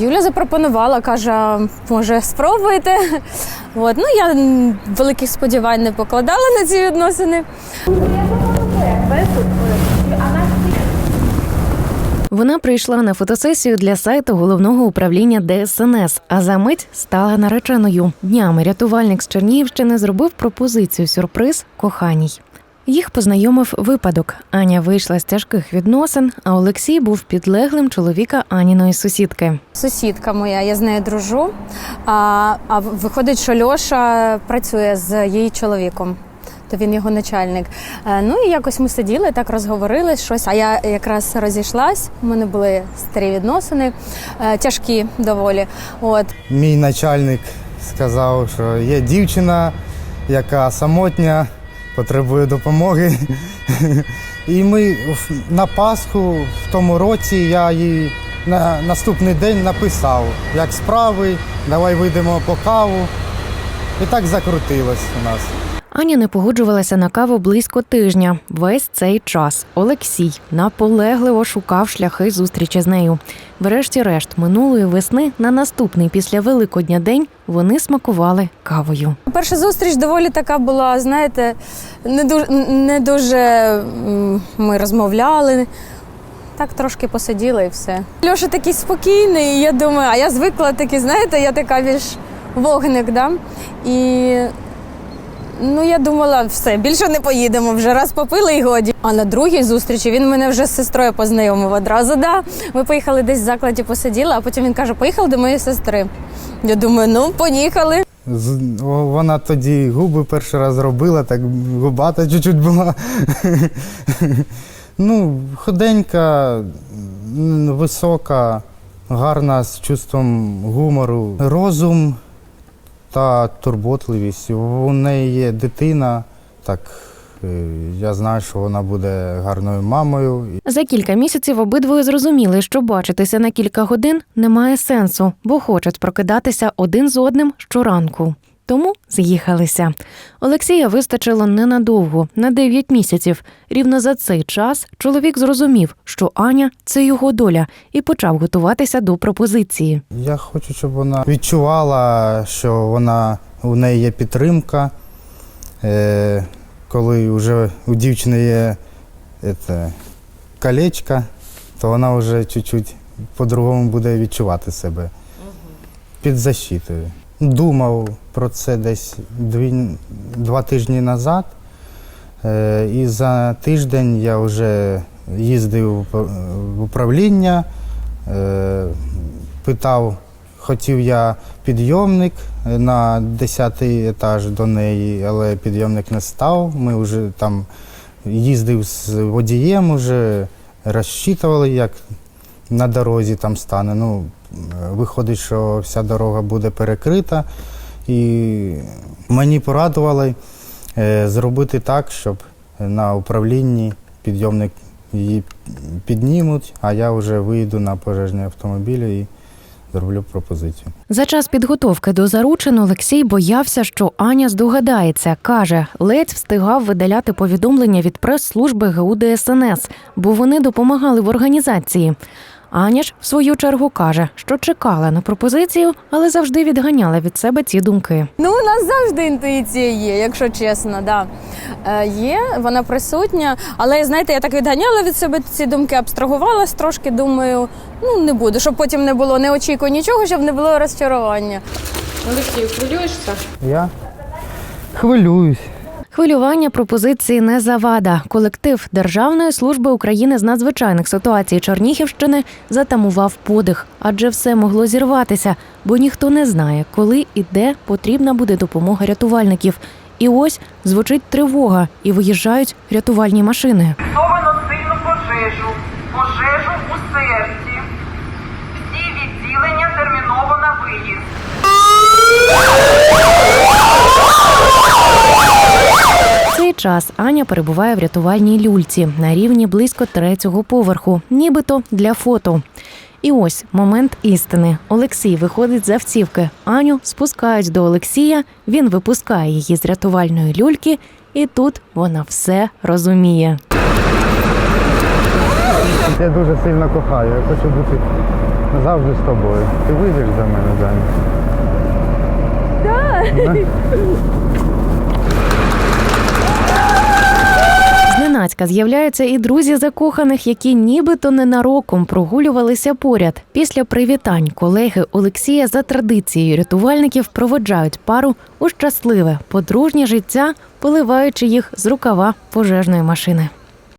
Юля запропонувала, каже, може, спробуйте. От. Ну, я великих сподівань не покладала на ці відносини. Вона прийшла на фотосесію для сайту головного управління ДСНС, а за мить стала нареченою. Днями рятувальник з Чернігівщини зробив пропозицію сюрприз коханій. Їх познайомив випадок. Аня вийшла з тяжких відносин, а Олексій був підлеглим чоловіка Аніної сусідки. Сусідка моя, я з нею дружу. А, а виходить, що Льоша працює з її чоловіком. То він його начальник. Е, Ну і якось ми сиділи, так розговорились щось. А я якраз розійшлась. У мене були старі відносини, е, тяжкі доволі. От Мій начальник сказав, що є дівчина, яка самотня, потребує допомоги. І ми на Пасху в тому році я їй на наступний день написав, як справи, давай вийдемо по каву. І так закрутилось у нас. Аня не погоджувалася на каву близько тижня. Весь цей час Олексій наполегливо шукав шляхи зустрічі з нею. Врешті-решт, минулої весни на наступний після Великодня день вони смакували кавою. Перша зустріч доволі така була, знаєте, не дуже, не дуже ми розмовляли. Так трошки посиділи і все. Льоша такий спокійний, і я думаю, а я звикла такі, знаєте, я така більш вогник, да? І ну я думала, все, більше не поїдемо, вже раз попили і годі. А на другій зустрічі він мене вже з сестрою познайомив одразу. Да? Ми поїхали десь в закладі, посиділи, а потім він каже, поїхали до моєї сестри. Я думаю, ну, поїхали. Вона тоді губи перший раз робила, так губата чуть-чуть була. ну, худенька, висока, гарна, з чувством гумору, розум та турботливість. У неї є дитина, так е, я знаю, що вона буде гарною мамою. За кілька місяців обидвоє зрозуміли, що бачитися на кілька годин немає сенсу, бо хочуть прокидатися один з одним щоранку. Тому з'їхалися. Олексія вистачило ненадовго, на 9 місяців. Рівно за цей час чоловік зрозумів, що Аня це його доля, і почав готуватися до пропозиції. Я хочу, щоб вона відчувала, що вона у неї є підтримка. Е, коли вже у дівчини є це, колечко, то вона вже чуть-чуть по-другому буде відчувати себе під защитою. Думав про це десь дві, два тижні назад. Е, і за тиждень я вже їздив в- управління, е, питав, хотів я підйомник на 10 етаж до неї, але підйомник не став. Ми вже там їздив з водієм, вже розчитували, як на дорозі там стане. Ну, е, виходить, що вся дорога буде перекрита. І мені порадували е, зробити так, щоб на управлінні підйомник її піднімуть, а я вже вийду на пожежні автомобілі і зроблю пропозицію. За час підготовки до заручин Олексій боявся, що Аня здогадається. Каже, ледь встигав видаляти повідомлення від прес-служби ГУ ДСНС, бо вони допомагали в організації. Аня ж в свою чергу каже, що чекала на пропозицію, але завжди відганяла від себе ці думки. Ну, у нас завжди інтуїція є, якщо чесно, да. Е, є, вона присутня. Але знаєте, я так відганяла від себе ці думки, абстрагувалась трошки, думаю, ну не буду, щоб потім не було не очікую нічого, щоб не було розчарування. Олексій, хвилюєшся? Я хвилююсь. Хвилювання пропозиції не завада. Колектив Державної служби України з надзвичайних ситуацій Чернігівщини затамував подих, адже все могло зірватися, бо ніхто не знає, коли і де потрібна буде допомога рятувальників. І ось звучить тривога, і виїжджають рятувальні машини. Фіксовано сильну пожежу, пожежу у серці. Всі відділення терміново на виїзд. В цей час Аня перебуває в рятувальній люльці на рівні близько третього поверху, нібито для фото. І ось момент істини. Олексій виходить з автівки. Аню спускають до Олексія. Він випускає її з рятувальної люльки, і тут вона все розуміє. Я дуже сильно кохаю. Я хочу бути Завжди з тобою. Ти вийдеш за мене заміж? Зненацька з'являються і друзі закоханих, які нібито ненароком прогулювалися поряд. Після привітань колеги Олексія за традицією рятувальників проводжають пару у щасливе подружнє життя, поливаючи їх з рукава пожежної машини.